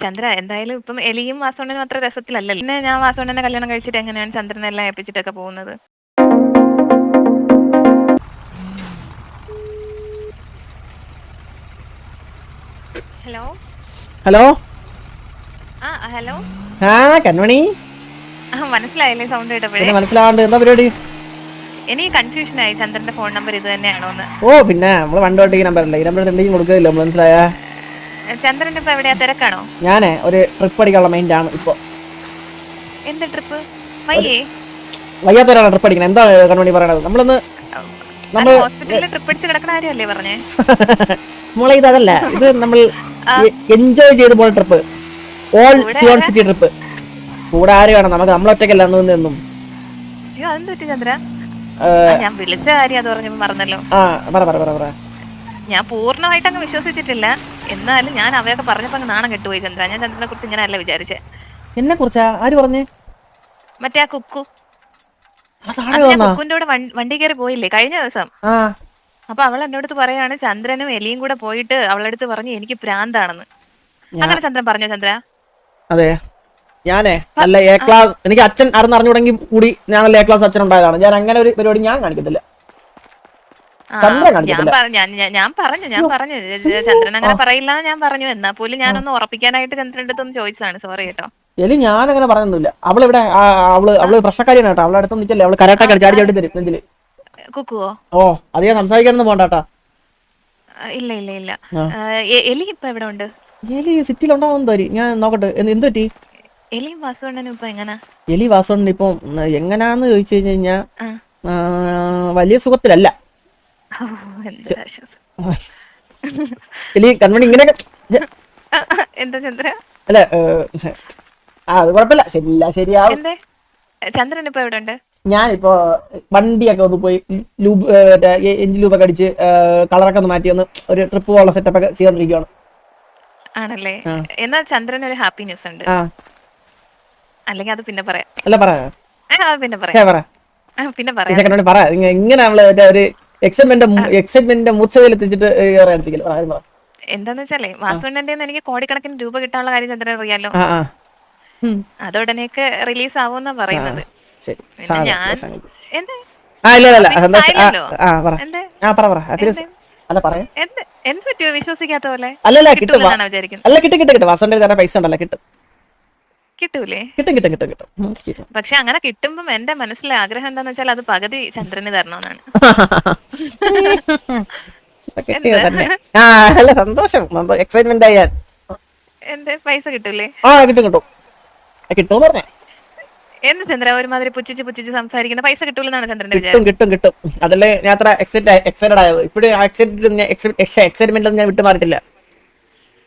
ചന്ദ്ര എന്തായാലും ഇപ്പം എലിയും വാസോണ്ടനും അത്ര രസത്തിലല്ലല്ലോ. പിന്നെ ഞാൻ വാസവണ്ണനെ കല്യാണം കഴിച്ചിട്ട് എങ്ങനെയാണ് ചന്ദ്രനെല്ലാം ഏൽപ്പിച്ചിട്ടൊക്കെ പോകുന്നത്? ഹലോ? ഹലോ? ആ ഹലോ? ആ കൺമണി? ആ മനസ്സിലായില്ലേ സൗണ്ട് കേട്ടപ്പോഴേ? മനസ്സിലാവാണ്ട് എന്താ പരിപാടി? എനിക്ക് കൺഫ്യൂഷൻ ആയി. ചന്ദ്രന്റെ ഫോൺ നമ്പർ ഇത് തന്നെയാണോ ഓ പിന്നെ നമ്മൾ പണ്ട് തൊട്ട് ഈ നമ്പർ അല്ലേ ഈ നമ്പർ എന്തെങ്കിലും കൊടുക്കില്ല മനസ്സിലായ? ചന്ദ്രന്റെ ഇപ്പൊ എവിടെയാ? തിരക്കാണോ? ഞാനേ ഒരു ട്രിപ്പ് അടിക്കാനുള്ള മൈൻഡ് ആണ് ഇപ്പൊ. എന്ത് ട്രിപ്പ് വയ്യേ. വയ്യാത്തവരാണ് ട്രിപ്പ് അടിക്കണം എന്താ കൺമണി പറയണത്? നമ്മളൊന്ന് നമ്മൾ ഹോസ്പിറ്റലിൽ ട്രിപ്പ് അടിച്ച് കിടക്കുന്ന കാര്യമല്ലേ പറഞ്ഞേ? നമ്മളെ ഇത് അതല്ല. ഇത് നമ്മൾ എൻജോയ് ചെയ്ത് പോയ trip all Zion city trip കൂടെ ആര് വേണം? നമുക്ക് നമ്മളൊറ്റയ്ക്കല്ല നിന്നും അയ്യോ അതെന്ത് പറ്റി ചന്ദ്ര? ഞാൻ വിളിച്ച കാര്യം അത് പറഞ്ഞപ്പോ മറന്നല്ലോ. ആ പറ പറ പറ പറ. ഞാൻ പൂർണമായിട്ട് അങ്ങ് വിശ്വസിച്ചിട്ടില്ല. എന്നാലും ഞാൻ അവയൊക്കെ പറഞ്ഞപ്പോ അങ്ങ് നാണം കെട്ടുപോയി ചന്ദ്ര. ഞാൻ ചന്ദ്രനെ കുറിച്ച് ഇങ്ങനെ അല്ല വിചാരിച്ചേ. എന്നെ കുറിച്ചാ? ആര് പറഞ്ഞേ? മറ്റേ ആ കുക്കു. കുക്കുന്റെ കൂടെ വണ്ടി കയറി പോയില്ലേ കഴിഞ്ഞ ദിവസം? അപ്പൊ അവൾ എന്നോട് പറയാണ് ചന്ദ്രനും എലിയും കൂടെ പോയിട്ട് അവളുടെ അടുത്ത് പറഞ്ഞു എനിക്ക് പ്രാന്താണെന്ന്. അങ്ങനെ ചന്ദ്രൻ പറഞ്ഞോ ചന്ദ്ര? അതെ. ഞാനേ നല്ല എ ക്ലാസ് എനിക്ക് അച്ഛൻ അറിഞ്ഞുടങ്ങി കൂടി ഞാൻ നല്ല എ ക്ലാസ് അച്ഛൻ ഉണ്ടായതാണ്. ഞാൻ അങ്ങനെ ഒരു പരിപാടി ഞാൻ കാണിക്കത്തില്ല. ഞാൻ. പറഞ്ഞു ഞാൻ പറഞ്ഞു ഞാൻ പറഞ്ഞു. ചന്ദ്രൻ അങ്ങനെ പറയില്ല ഞാൻ പറഞ്ഞു. എന്നാ പോലും ഞാനൊന്ന് ഉറപ്പിക്കാനായിട്ട് ചന്ദ്രന്റെ അടുത്തൊന്ന് ചോദിച്ചതാണ്. സോറി കേട്ടോ. എലി ഞാൻ അങ്ങനെ പറഞ്ഞൊന്നുമില്ല. അവളിവിടെ ഇവിടെ അവൾ അവൾ പ്രശ്നക്കാരിയാണ് കേട്ടോ. അവളെ അടുത്ത് നിൽക്കല്ലേ അവൾ കരാട്ടൊക്കെ ചാടി ചാടി തരും നെഞ്ചിൽ. കുക്കുവോ? ഓ അത് ഞാൻ സംസാരിക്കാനൊന്നും പോണ്ടാട്ടാ. ഇല്ല ഇല്ല ഇല്ല. എലി ഇപ്പൊ എവിടെ ഉണ്ട്? എലി സിറ്റിയിൽ ഉണ്ടാവും തോരി ഞാൻ നോക്കട്ടെ. എന്ത് പറ്റി? എലി വാസുണ്ണനും ഇപ്പൊ എങ്ങനെ? എലി വാസോണ്ട് ഇപ്പം എങ്ങനാന്ന് ചോദിച്ചു കഴിഞ്ഞു കഴിഞ്ഞാ വലിയ സുഖത്തിലല്ല. കൺമണി ഇങ്ങനെയൊക്കെ എന്താ ചന്ദ്ര? അല്ല അത് കുഴപ്പമില്ല. ശരിയില്ല ശരിയാവും. എന്തേ? ചന്ദ്രൻ ഇപ്പൊ എവിടെ ഉണ്ട് ഞാനിപ്പോ വണ്ടിയൊക്കെ ഒന്ന് പോയി ലൂബ് എഞ്ചിൻ ലൂബൊക്കെ അടിച്ച് കളറൊക്കെ ഒന്ന് മാറ്റി ഒന്ന് ഒരു ട്രിപ്പ് പോലുള്ള സെറ്റപ്പ് ഒക്കെ ചെയ്തോണ്ടിരിക്കുകയാണ് ആണല്ലേ. എന്നാ ചന്ദ്രൻ ഒരു ഹാപ്പി ന്യൂസ് ഉണ്ട്. അല്ലെങ്കിൽ അത് പിന്നെ പറയാം. അല്ല പറയാം പിന്നെ പറയാം. പിന്നെ പറയാം. ഇങ്ങനെ നമ്മൾ ഒരു എക്സൈറ്റ്മെന്റ് എക്സൈറ്റ്മെന്റിന്റെ പറ. എന്താന്ന് വെച്ചാലേ വാസുണ്ണന്റെ എനിക്ക് കോടിക്കണക്കിന് രൂപ കിട്ടാനുള്ള കാര്യം ചന്ദ്രൻ അറിയാലോ. ആ ആ. ഉം. അത് ഉടനെയൊക്കെ റിലീസ് ആവുമെന്നാ പറയുന്നത് ഞാൻ. എന്ത്? ആ ഇല്ല ഇല്ല, ഇല്ല. ആ, പറ. പറ പറ. ഹാപ്പിനെസ് അല്ല പറയാ എന്ത്? പറ്റിയോ വിശ്വസിക്കാത്ത പോലെ? അല്ല കിട്ടും. കിട്ടും കിട്ടും തരാൻ പൈസ ഉണ്ടല്ലോ കിട്ടും. കിട്ടൂലേ? കിട്ടും കിട്ടും കിട്ടും കിട്ടും. പക്ഷെ അങ്ങനെ കിട്ടുമ്പം എന്റെ മനസ്സിലെ ആഗ്രഹം എന്താന്ന് വെച്ചാൽ അത് പകുതി ചന്ദ്രന് തരണമെന്നാണ്. ഇപ്പൊ കിട്ടിയത് തന്നെ. ആ അല്ല സന്തോഷം. എക്സൈറ്റ്മെന്റ് ആയി ഞാൻ. എന്ത്? പൈസ കിട്ടൂലേ? ആ കിട്ടും കിട്ടും. ആ, കിട്ടുമെന്ന് പറഞ്ഞേ. എന്ത് ചന്ദ്ര? ഒരുമാതിരി പുച്ഛിച്ച് പുച്ഛിച്ച് സംസാരിക്കുന്ന പൈസ കിട്ടൂലെന്നാണ് ചന്ദ്രന്റെ കിട്ടും വിചാരം. കിട്ടും കിട്ടും. അതല്ലേ ഞാൻ അത്ര എക്സൈറ്റഡ് എക്സൈറ്റഡ് ആയത്. ഇപ്പോഴും എക്സൈറ്റ്മെന്റ് ഒന്നും ഞാൻ വിട്ടു മാറിയിട്ടില്ല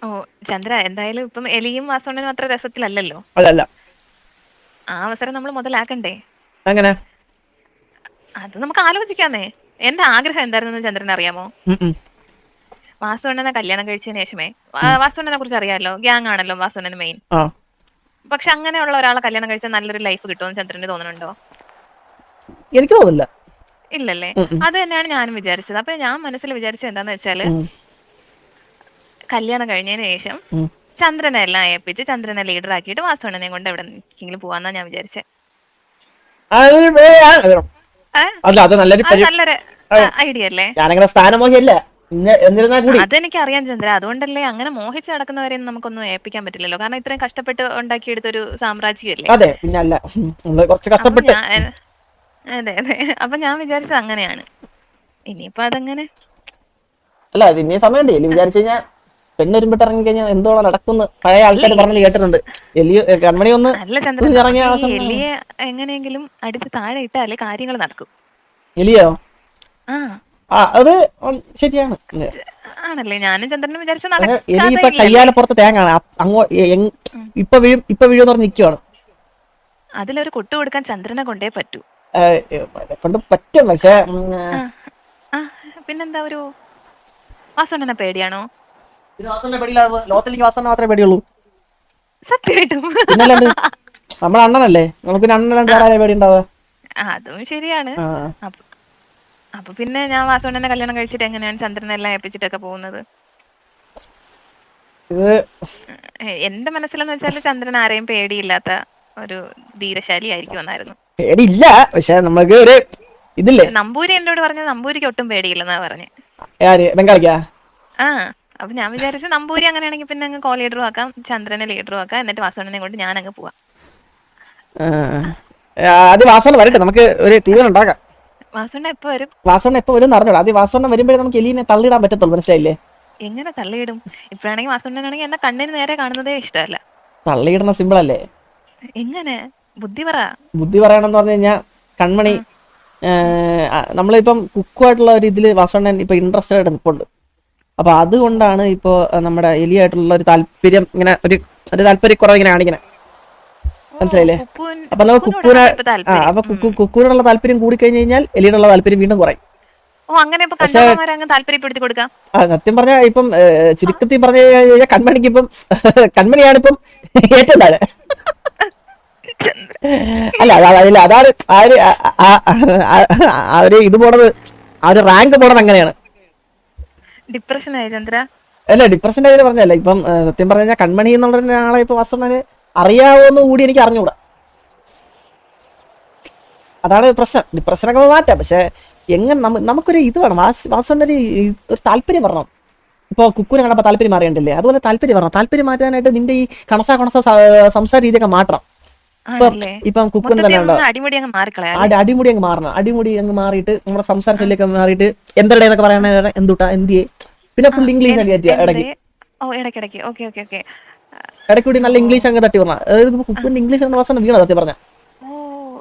ഓ ചന്ദ്ര എന്തായാലും ഇപ്പം എലിയും വാസോണ്ടനും അത്ര രസത്തിലല്ലല്ലോ? അതല്ല ആ അവസരം നമ്മൾ മുതലാക്കണ്ടേ? അങ്ങനെ അത് നമുക്ക് ആലോചിക്കാന്നേ. എന്റെ ആഗ്രഹം എന്തായിരുന്നു ചന്ദ്രൻ അറിയാമോ. വാസുണ്ണനെ കല്യാണം കഴിച്ചതിന് ശേഷമേ. വാസുണ്ണനെ കുറിച്ച് അറിയാലോ? ഗ്യാങ് ആണല്ലോ വാസുണ്ണന് മെയിൻ പക്ഷെ അങ്ങനെയുള്ള ഒരാളെ കല്യാണം കഴിച്ചാൽ നല്ലൊരു ലൈഫ് കിട്ടുമെന്ന് ചന്ദ്രന് തോന്നുന്നുണ്ടോ? എനിക്ക് തോന്നുന്നില്ല. ഇല്ലല്ലേ. അത് തന്നെയാണ് ഞാനും വിചാരിച്ചത്. അപ്പൊ ഞാൻ മനസ്സിൽ വിചാരിച്ചത് എന്താന്ന് വെച്ചാൽ കല്യാണം കഴിഞ്ഞതിന് ശേഷം. ചന്ദ്രനെ എല്ലാം ഏൽപ്പിച്ച് ചന്ദ്രനെ ലീഡർ ആക്കിയിട്ട് വാസുണ്ണനെ കൊണ്ട് എവിടെ നിൽക്കെങ്കിലും പോവാന്നാ ഞാൻ വിചാരിച്ചേ. അല്ല അത് നല്ലൊരു നല്ലൊരു ഐഡിയ അല്ലേ? ഞാനങ്ങനെ സ്ഥാനമോഹിയല്ല. ഇന്ന്- എന്നിരുന്നാൽ കൂടി. അതെനിക്ക് അറിയാം ചന്ദ്ര. അതുകൊണ്ടല്ലേ അങ്ങനെ മോഹിച്ച് നടക്കുന്നവരെ നമുക്കൊന്നും ഏൽപ്പിക്കാൻ പറ്റില്ലല്ലോ. കാരണം ഇത്രയും കഷ്ടപ്പെട്ട് ഉണ്ടാക്കിയെടുത്ത ഒരു സാമ്രാജ്യമല്ലേ? അതെ പിന്നെ അല്ല കുറച്ച് കഷ്ടപ്പെട്ട്. അതെ അതെ. അപ്പൊ ഞാൻ വിചാരിച്ചത് അങ്ങനെയാണ്. ഇനിയിപ്പോ അതങ്ങനെ അല്ല അത് ഇനി സമയമുണ്ട്. എലി വിചാരിച്ചു കഴിഞ്ഞാൽ പെണ്ണൊരുമ്പിട്ട് ഇറങ്ങി കഴിഞ്ഞാൽ എന്തോളം നടക്കുന്നു? പഴയ ആൾക്കാർ പറഞ്ഞു കേട്ടിട്ടുണ്ട്. എലിയ കൺമണി ഒന്ന് ഇറങ്ങിയ എലിയെ എങ്ങനെയെങ്കിലും അടിച്ച് താഴെ ഇട്ടാലേ കാര്യങ്ങൾ നടക്കും. എലിയോ? ആ. അത് ശരിയാണ്. ആണല്ലേ? ഞാനും ചന്ദ്രനും വിചാരിച്ച എലി ഇപ്പൊ കയ്യാലപ്പുറത്ത് തേങ്ങാണ്. അങ്ങോ ഇപ്പൊ വീഴും ഇപ്പൊ വീഴുമെന്ന് പറഞ്ഞ് നിൽക്കുവാണ് അതിലൊരു കൊട്ടു കൊടുക്കാൻ ചന്ദ്രനെ കൊണ്ടേ പറ്റൂ. കൊണ്ട് പറ്റും പക്ഷെ പിന്നെന്താ ഒരു വാസുണ്ണനെ പേടിയാണോ? പിന്നെ വാസന്റെ പേടിയില്ല ലോകത്തിലേക്ക് വാസന മാത്രമേ പേടിയുള്ളൂ. സത്യമായിട്ടും. പിന്നല്ലാണ്ട് നമ്മളെ അണ്ണനല്ലേ? നമുക്ക് പിന്നെ അണ്ണനല്ലാണ്ട് വേറെ ആരെയും പേടി ഉണ്ടാവുക അതും ശരിയാണ്. അപ്പൊ അപ്പൊ പിന്നെ ഞാൻ വാസുണ്ണനെ കല്യാണം കഴിച്ചിട്ട് എങ്ങനെയാണ് ചന്ദ്രനെല്ലാം ഏൽപ്പിച്ചിട്ടൊക്കെ പോകുന്നത്? ഇത് ഏ, എന്റെ മനസ്സിലെന്ന് വെച്ചാൽ ചന്ദ്രൻ ആരെയും പേടിയില്ലാത്ത ഒരു ധീരശാലി ആയിരിക്കും എന്നായിരുന്നു. പേടിയില്ല പക്ഷെ നമുക്ക് ഒരു ഇതില്ലേ? നമ്പൂരി എന്നോട് പറഞ്ഞത് നമ്പൂരിക്ക് ഒട്ടും പേടിയില്ലെന്നാ പറഞ്ഞു. ആര്? ബംഗാളിക്കാ? ആ. അപ്പൊ ഞാൻ വിചാരിച്ചു നമ്പൂരി അങ്ങനെയാണെങ്കിൽ പിന്നെ അങ്ങ് കോ ലീഡറും ആക്കാം ചന്ദ്രനെ ലീഡറും ആക്കാം എന്നിട്ട് വാസവണ്ണനെ കൊണ്ട് ഞാൻ അങ്ങ് പോവാം അത് വാസവണ്ണ വരട്ടെ നമുക്ക് ഒരു തീരുമാനം ഉണ്ടാക്കാം. വാസവണ്ണ എപ്പോ വരും? വാസവണ്ണ എപ്പോ വരും അറിഞ്ഞോളൂ ആദ്യം വാസവണ്ണ വരുമ്പോഴേ നമുക്ക് എലീനെ തള്ളിയിടാൻ പറ്റത്തുള്ളൂ മനസ്സിലായില്ലേ? എങ്ങനെ തള്ളിയിടും? ഇപ്പോഴാണെങ്കിൽ വാസവണ്ണനാണെങ്കിൽ എന്നെ കണ്ണിന് നേരെ കാണുന്നതേ ഇഷ്ടമല്ല. തള്ളിയിടുന്ന സിമ്പിൾ അല്ലേ? എങ്ങനെ? ബുദ്ധി പറ. ബുദ്ധി പറയണമെന്ന് പറഞ്ഞു കഴിഞ്ഞാൽ കൺമണി നമ്മളിപ്പം കുക്കുമായിട്ടുള്ള ഒരു ഇതിൽ വാസവണ്ണൻ ഇപ്പൊ ഇൻട്രസ്റ്റഡ് ആയിട്ട് നിൽപ്പുണ്ട് അപ്പൊ അതുകൊണ്ടാണ് ഇപ്പോ ആ, നമ്മുടെ എലിയായിട്ടുള്ള ഒരു താല്പര്യം ഇങ്ങനെ ഒരു ഒരു താല്പര്യക്കുറവ് ഇങ്ങനെ കാണിക്കണേ. മനസ്സിലായില്ലേ? അപ്പൊ നമുക്ക് കുക്കൂര ആ. അപ്പൊ കുക്കു കുക്കുവിനുള്ള താല്പര്യം കൂടി കഴിഞ്ഞ് കഴിഞ്ഞാൽ എലിയോടുള്ള താല്പര്യം വീണ്ടും കുറയും. ഓ അങ്ങനെ ഇപ്പൊ കണ്ടവന്മാരെ അങ്ങ് താല്പര്യപ്പെടുത്തി കൊടുക്കാം. ആ സത്യം പറഞ്ഞാൽ ഇപ്പം ചുരുക്കത്തിൽ പറഞ്ഞു കഴിഞ്ഞാൽ കൺമണിക്ക് ഇപ്പം കൺമണിയാണ് ഇപ്പം ഏറ്റവും താഴെ. അല്ല അതാ അതില്ല അതാണ് ആ ഒരു ഇത് പോണത് ആ ഒരു റാങ്ക് പോണത് അങ്ങനെയാണ്. ഡിപ്രഷൻ ആയി ചന്ദ്ര? അല്ല ഡിപ്രഷന്റെ കാര്യം പറഞ്ഞല്ല ഇപ്പം സത്യം പറഞ്ഞു കഴിഞ്ഞാൽ കൺമണി എന്നുള്ള ഒരാളെ ഇപ്പൊ വസന്തന് അറിയാവോന്ന് കൂടി എനിക്ക് അറിഞ്ഞുകൂടാ അതാണ് പ്രശ്നം. ഡിപ്രഷനൊക്കെ മാറ്റാം. പക്ഷെ എങ്ങനെ നമുക്കൊരു ഇത് വേണം. വാസുണ്ടൊരു ഒരു താല്പര്യം വരണം. ഇപ്പോൾ കുക്കുനെ കണ്ടപ്പോൾ താല്പര്യം മാറിയണ്ടല്ലേ? അതുപോലെ താല്പര്യം വരണം. താല്പര്യം മാറ്റാനായിട്ട് നിന്റെ ഈ കണസാ കണസ സംസാര രീതിയൊക്കെ മാറ്റണം. ഇപ്പം കുക്കുന് തന്നെ ഉണ്ടോ? അടിമുടി അങ്ങ് മാറിക്കളയാ അടിമുടി അങ്ങ് മാറണം. അടിമുടി അങ്ങ് മാറിയിട്ട് നമ്മുടെ സംസാര ശൈലിയൊക്കെ മാറിയിട്ട് എന്തടെ എന്നൊക്കെ പറയണ എന്തുട്ടാ എന്തിയെ? പിന്നെ ഫുൾ ഇംഗ്ലീഷ് അല്ലേ പറ്റിയ ഇടയ്ക്ക്. ഓ ഇടയ്ക്കിടയ്ക്ക്. Okay okay okay. ഇടയ്ക്ക് കൂടി നല്ല ഇംഗ്ലീഷ് അങ്ങ് തട്ടി പറഞ്ഞ. അതായത് കുക്കുവിന്റെ ഇംഗ്ലീഷ് ആണ് വാസന വീണ തട്ടി പറഞ്ഞ.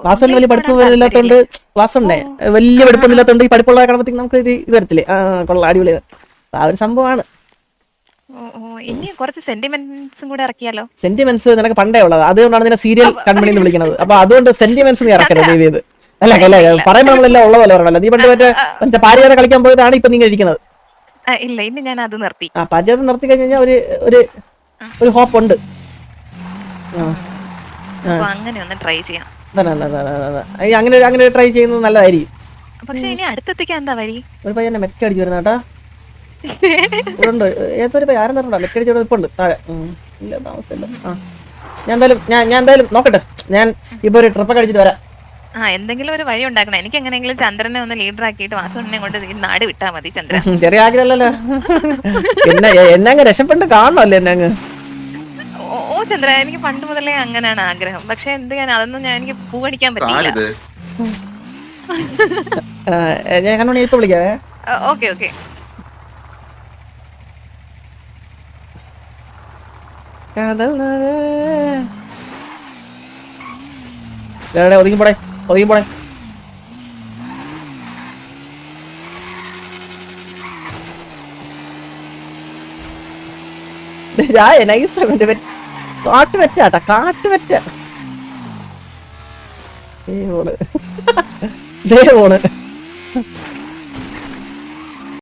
വാസന വലിയ പഠിപ്പ് ഇല്ലാത്തോണ്ട് വാസന്നെ വലിയ പഠിപ്പൊന്നും ഇല്ലാത്തോണ്ട് ഈ പഠിപ്പുള്ള കാണുമ്പോഴത്തേക്ക് നമുക്ക് ഒരു ഇത് വരത്തില്ലേ? ആ കൊള്ളാം അടിപൊളി. ആ ഒരു സംഭവമാണ്. ഇനി കുറച്ച് സെന്റിമെന്റ്സും കൂടെ ഇറക്കിയാലോ? സെന്റിമെന്റ്സ് നിനക്ക് പണ്ടേ ഉള്ളത്. അതുകൊണ്ടാണ് നിന്നെ സീരിയൽ കൺമണി എന്ന് വിളിക്കുന്നത്. അപ്പൊ അതുകൊണ്ട് സെന്റിമെന്റ്സ് നീ ഇറക്കരുത് ദയവ് ചെയ്ത്. അല്ല അല്ല പറയുമ്പോൾ നമ്മളെല്ലാം ഉള്ള പോലെ പറയണല്ലോ നീ പണ്ട് മറ്റേ മറ്റേ പാരിയാതെ കളിക്കാൻ പോയതാണ് ഇപ്പൊ നിങ്ങൾ ഇരിക്കുന്നത്. ആ, ഇല്ല ഇനി ഞാൻ അത് നിർത്തി. ആ പഞ്ചായത്ത് നിർത്തി കഴിഞ്ഞ് കഴിഞ്ഞാൽ ഒരു ഒരു ഒരു ഹോപ്പ് ഉണ്ട് ആ. അപ്പൊ അങ്ങനെ ഒന്ന് ട്രൈ ചെയ്യാം. അതാണ്, അതാണ്, അതാണ്, അതാണ്. ഈ അങ്ങനെ ഒരു- അങ്ങനെ ട്രൈ ചെയ്യുന്നത് നല്ലതായിരിക്കും. പക്ഷെ ഇനി അടുത്തെത്തിക്കാൻ എന്താ വഴി? ഒരു മെറ്റടിച്ച് വരുന്ന കേട്ടാ. ഇവിടെ ഉണ്ട്. ഏതൊരു പയ്യ ആരും തരണ്ട മെറ്റടിച്ച് ഇവിടെ ഇപ്പൊ ഉണ്ട് താഴെ. ഉം. ഇല്ല താമസമില്ല. ആ. ഞാൻ എന്തായാലും ഞാൻ ഞാൻ എന്തായാലും നോക്കട്ടെ. ഞാൻ ഇപ്പൊ ഒരു ട്രിപ്പൊക്കെ അടിച്ചിട്ട് വരാം. ആ എന്തെങ്കിലും ഒരു വഴി ഉണ്ടാക്കണം. എനിക്ക് എങ്ങനെയെങ്കിലും ചന്ദ്രനെ ഒന്ന് ലീഡർ ആക്കിയിട്ട് വാസുണ്ണനെ കൊണ്ട് ഈ നാട് വിട്ടാ മതി ചന്ദ്രൻ. ചെറിയ ആഗ്രഹമല്ലല്ലോ. എന്നെ എന്നെ അങ്ങ് രക്ഷപ്പെട്ട് കാണണമല്ലേ എന്നങ്ങ് ഓ ചന്ദ്ര എനിക്ക് പണ്ട് മുതലേ അങ്ങനെയാണ് ആഗ്രഹം. പക്ഷെ എന്ത് ഞാൻ അതൊന്നും ഞാൻ എനിക്ക് പൂവടിക്കാൻ പറ്റില്ല ഞാൻ കണ്ണുണി ഇപ്പൊ വിളിക്കാവേ. Okay okay. കാതൽ നരേ. ഡേ, ഡേ, ഒതുങ്ങി പോടെ. ഒതുങ്ങി പോണേ. കാട്ടുവെറ്റാട്ടാ കാട്ടുവെറ്റ ദേ പോണ് ദേ പോണ്